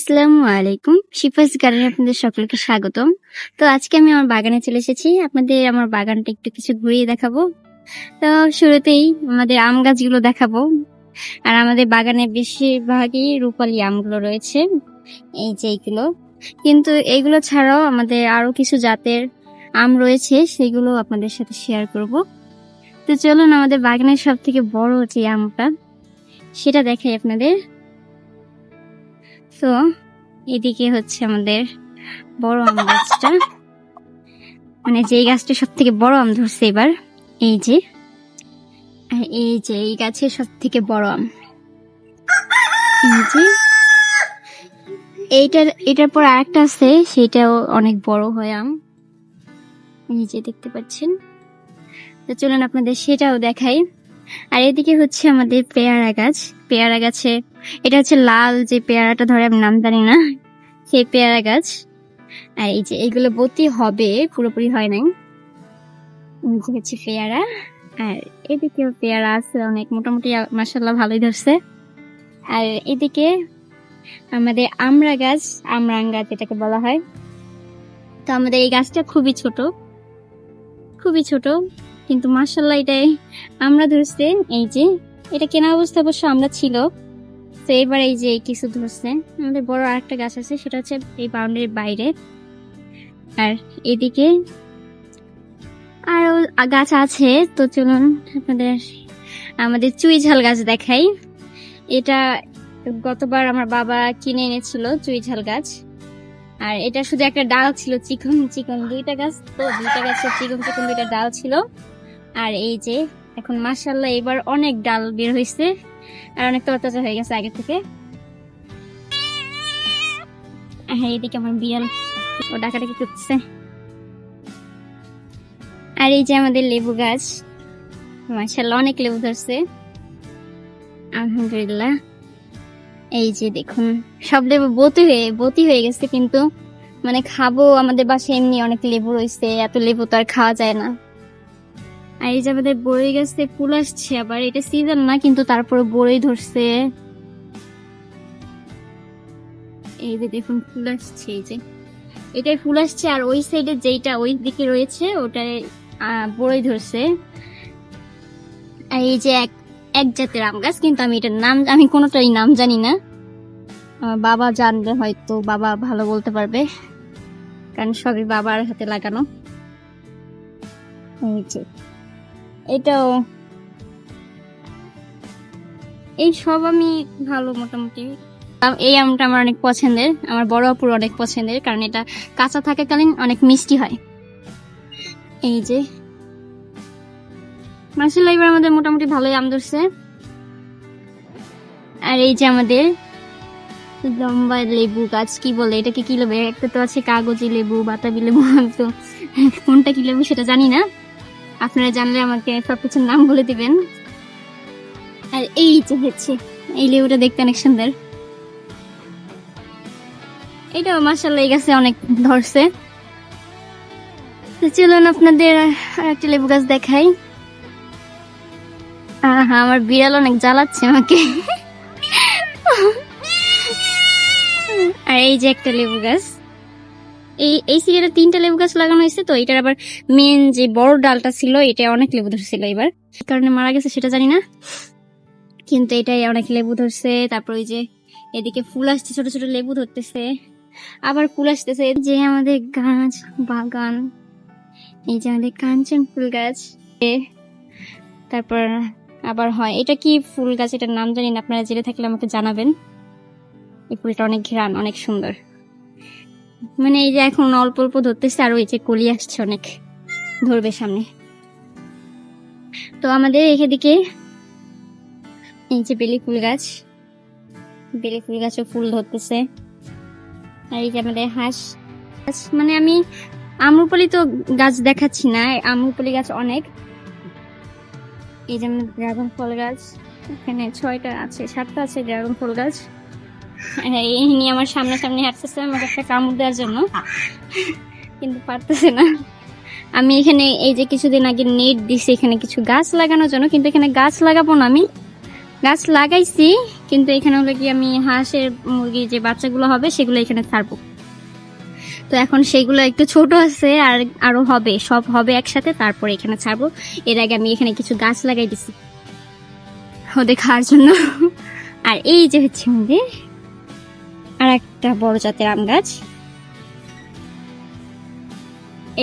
আসসালামু আলাইকুম শিফাস গার্ডেনে আপনাদের সকলকে স্বাগতম। তো আজকে আমি আমার বাগানে চলে এসেছি। আপনাদের আমার বাগানটা একটু কিছু ঘুরিয়ে দেখাবো। তো শুরুতেই আমাদের আম গাছগুলো দেখাবো। আর আমাদের বাগানে বেশিরভাগই রূপালি আমগুলো রয়েছে। এই যে এইগুলো। কিন্তু এইগুলো ছাড়াও আমাদের আরও কিছু জাতের আম রয়েছে, সেগুলো আপনাদের সাথে শেয়ার করব। তো চলুন আমাদের বাগানের সব থেকে বড় যে আমটা, সেটা দেখাই আপনাদের। তো এদিকে হচ্ছে আমাদের বড় আম গাছটা। মানে যেই গাছটা সব থেকে বড় আম ধরছে এবার, এই যে। আর এই যে, এই গাছে সব থেকে বড় আম। এই যে। এইটার, এটার পর আরেকটা আছে, সেটাও অনেক বড় হয় আম। যে দেখতে পাচ্ছেন। তো চলুন আপনাদের সেটাও দেখাই। আর এদিকে হচ্ছে আমাদের পেয়ারা গাছ। পেয়ারা গাছে, এটা হচ্ছে লাল যে পেয়ারাটা ধরে আমি নাম জানি না, সেই পেয়ারা গাছ। আর এই যে এগুলো বতি হবে, পুরোপুরি হয় নাই। হচ্ছে পেয়ারা, আর এদিকেও পেয়ারা আছে অনেক, মোটামুটি মাসাল্লাহ ভালোই ধরছে। আর এদিকে আমাদের আমড়া গাছ আমরাং গাছ এটাকে বলা হয়। তো আমাদের এই গাছটা খুবই ছোট খুবই ছোট। কিন্তু মাসাল্লাহ এটাই। আমরা ধরছে এই যে, এটা কেনা অবস্থা অবশ্য আমরা ছিল। তো এবার এই যে কিছু ধরছে আমাদের বড় আরেকটা গাছ আছে, সেটা হচ্ছে এই বাউন্ডারির বাইরে। আর এদিকে আরও গাছ আছে, তো চলুন আপনাদের, আমাদের চুই ঝাল গাছ দেখাই। এটা গতবার আমার বাবা কিনে এনেছিল চুই ঝাল গাছ। আর এটা শুধু একটা ডাল ছিল, চিকন চিকন দুইটা গাছ, তো দুইটা গাছের চিকন চিকন দুইটা ডাল ছিল। আর এই যে, এখন মাসাল্লাহ এবার অনেক ডাল বের হয়েছে আর অনেক তরতাজা হয়ে গেছে আগে থেকে। হ্যাঁ এদিকে আমার বিড়াল, ও ডাকাডাকি করতেছে। আর এই যে আমাদের লেবু গাছ মাসাল্লাহ অনেক লেবু ধরছে। আলহামদুলিল্লাহ। এই যে দেখুন, সব লেবু বতি হয়ে বতি হয়ে গেছে কিন্তু মানে খাব আমাদের বাসায় এমনি অনেক লেবু রয়েছে, এত লেবু তো আর খাওয়া যায় না। আর এই যে আমাদের বড়ই গাছে ফুল আসছে, আবার এটা সিজন না, কিন্তু তারপরে বড়ই ধরছে। এই যে দেখুন, ফুল আসছে, এই যে। এটাই ফুল আসছে, আর ওই সাইডে যেইটা ওই দিকে রয়েছে, ওটায় বড়ই ধরছে। আর এই যে এক এক জাতের আম গাছ, কিন্তু আমি এটার নাম, আমি কোনোটাই নাম জানি না। বাবা জানলে হয়তো বাবা ভালো বলতে পারবে, কারণ সবই বাবার হাতে লাগানো। এটাও। এই সব আমি ভালো মোটামুটি। এই আমটা আমার অনেক পছন্দের, আমার বড় অপুর অনেক পছন্দের, কারণ এটা কাঁচা থাকাকালীন অনেক মিষ্টি হয়। এই যে। মাসাল্লাহ এবার আমাদের মোটামুটি ভালোই আম ধরছে। আর এই যে আমাদের লম্বা লেবু গাছ, কি বলে এটাকে কি লেবু একটা তো আছে কাগজি লেবু, বাতাবি লেবু, তো কোনটা কি লেবু সেটা জানি না। আপনারা জানলে আমাকে সবকিছুর নাম বলে দিবেন। আর এই যে হচ্ছে, এই লেবুটা দেখতে অনেক সুন্দর। এটাও মাসাল্লাহ এই গাছে অনেক ধরছে। তো চলুন আপনাদের আর একটা লেবু গাছ দেখাই। আহা, আমার বিড়াল অনেক জ্বালাচ্ছে আমাকে। আর এই যে একটা লেবু গাছ। এই এই সিরিয়ালে তিনটা লেবু গাছ লাগানো হয়েছে তো, এটার আবার মেন যে বড় ডালটা ছিল এটা অনেক লেবু ধরছিল এবার। কারণে মারা গেছে, সেটা জানি না। কিন্তু এটাই অনেক লেবু ধরছে, তারপর ওই যে এদিকে ফুল আসছে, ছোট ছোট লেবু ধরতেছে। আবার ফুল আসতেছে যে আমাদের গাছ, বাগান, এই যে আমাদের কাঞ্চন ফুল গাছ। তারপর আবার হয়, এটা কি ফুল গাছ? এটার নাম জানি না, আপনারা জেনে থাকলে আমাকে জানাবেন। এই ফুলটা অনেক ঘ্রাণ, অনেক সুন্দর। মানে এই যে এখন অল্প অল্প ধরতেছে, আর ওই যে কলি আসছে অনেক ধরবে সামনে। তো আমাদের এদিকে এই যে বেলি ফুল গাছ, বেলি ফুল গাছে ফুল ধরতেছে। আর এই যে আমাদের হাঁস মানে আমি আমরুপালি তো গাছ দেখাচ্ছি না, আমরুপালি গাছ অনেক। এই যে ড্রাগন ফল গাছ, এখানে ছয়টা আছে, সাতটা আছে ড্রাগন ফল গাছ। এই নিয়ে আমার সামনে সামনে হাঁটতেছে, আমাকে একটা কামড় দেওয়ার জন্য। কিন্তু পারতেছে না। আমি এখানে এই যে কিছুদিন আগে নেট দিছি, এখানে কিছু গাছ লাগানোর জন্য, কিন্তু এখানে গাছ লাগাবো না আমি। গাছ লাগাইছি, কিন্তু এখানে হলো কি আমি হাঁসের মুরগির যে বাচ্চাগুলো হবে, সেগুলো এখানে ছাড়বো। তো এখন সেগুলো একটু ছোট আছে, আর আরও হবে, সব হবে একসাথে, তারপরে এখানে ছাড়বো। এর আগে আমি এখানে কিছু গাছ লাগাই দিছি। ওদের খাওয়ার জন্য। আর এই যে হচ্ছে আমাদের একটা বড় জাতের আম গাছ।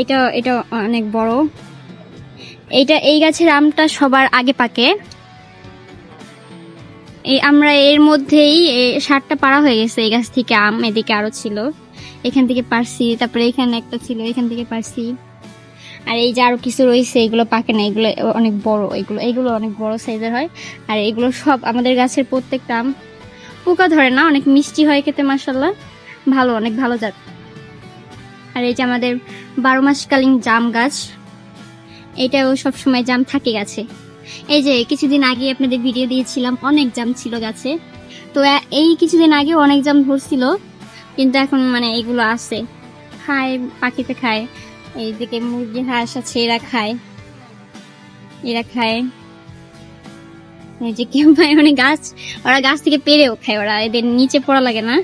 এটা এটা অনেক বড়। এইটা, এই গাছের আমটা সবার আগে পাকে। এই আমরা এর মধ্যেই ষাটটা পাড়া হয়ে গেছে, এই গাছ থেকে আম এদিকে আরও ছিল। এখান থেকে পারছি, তারপরে এখানে একটা ছিল, এখান থেকে পারছি। আর এই যে আরও কিছু রয়েছে, এগুলো পাকে না, এগুলো অনেক বড়, এগুলো এগুলো অনেক বড় সাইজের হয়। আর এগুলো সব আমাদের গাছের প্রত্যেকটা আম পোকা ধরে না, অনেক মিষ্টি হয় খেতে মাসাল্লাহ ভালো, অনেক ভালো জাত। আর এই যে আমাদের বারো মাসকালীন জাম গাছ, এটাও সব সময় জাম থাকে গাছে। এই যে কিছুদিন আগে আপনাদের ভিডিও দিয়েছিলাম, অনেক জাম ছিল গাছে। তো এই কিছুদিন আগে অনেক জাম ধরছিল, কিন্তু এখন মানে এগুলো আছে। খায়, পাখিতে খায়, এইদিকে মুরগি হাঁস আছে, এরা খায়। এরা খায়। এই যে কেউ ভাই মানে গাছ, ওরা গাছ থেকে পেরেও খায়, ওরা এদের নিচে পড়া লাগে না।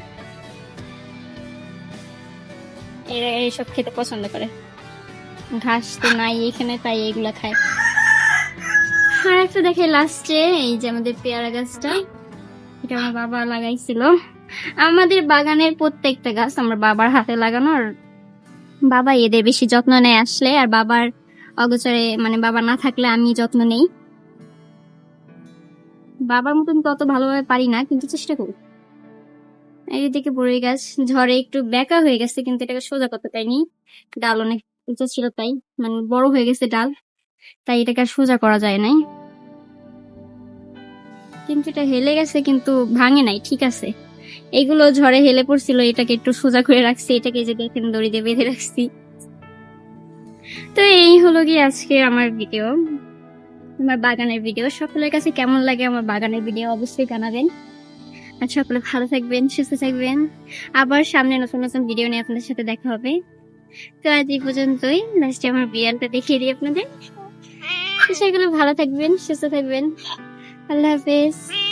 এরা এইসব খেতে পছন্দ করে। ঘাস তো নাই এখানে, তাই এগুলা খায়। আর একটা দেখে লাস্টে এই যে আমাদের পেয়ারা গাছটা, এটা আমার বাবা লাগাইছিল। আমাদের বাগানের প্রত্যেকটা গাছ আমার বাবার হাতে লাগানো, আর বাবা এদের বেশি যত্ন নেয় আসলে, আর বাবার অগোচরে মানে বাবা না থাকলে আমি যত্ন নেই। বাবার মতন তত ভালোভাবে পারি না, কিন্তু চেষ্টা করি। এইদিকে বড়ই গাছ ঝড়ে একটু বেঁকা হয়ে গেছে, কিন্তু এটাকে সোজা করতে পারিনি। ডাল অনেক উঁচু ছিল তাই মানে বড় হয়ে গেছে ডাল, তাই এটাকে আর সোজা করা যায় নাই। কিন্তু এটা হেলে গেছে, কিন্তু ভাঙে নাই, ঠিক আছে। এগুলো ঝড়ে হেলে পড়ছিল, এটাকে একটু সোজা করে রাখছি, এটাকে এই যে দেখেন, দড়ি দিয়ে বেঁধে রাখছি। তো এই হলো কি আজকে আমার ভিডিও আমার বাগানের ভিডিও। সকলের কাছে কেমন লাগে আমার বাগানের ভিডিও অবশ্যই জানাবেন। আর সকলে ভালো থাকবেন, সুস্থ থাকবেন। আবার সামনে নতুন নতুন ভিডিও নিয়ে আপনাদের সাথে দেখা হবে। তো আজ এই পর্যন্তই। লাস্টে আমার বিড়ালটা দেখিয়ে দিই আপনাদের। সেগুলো ভালো থাকবেন, সুস্থ থাকবেন। আল্লাহ হাফেজ।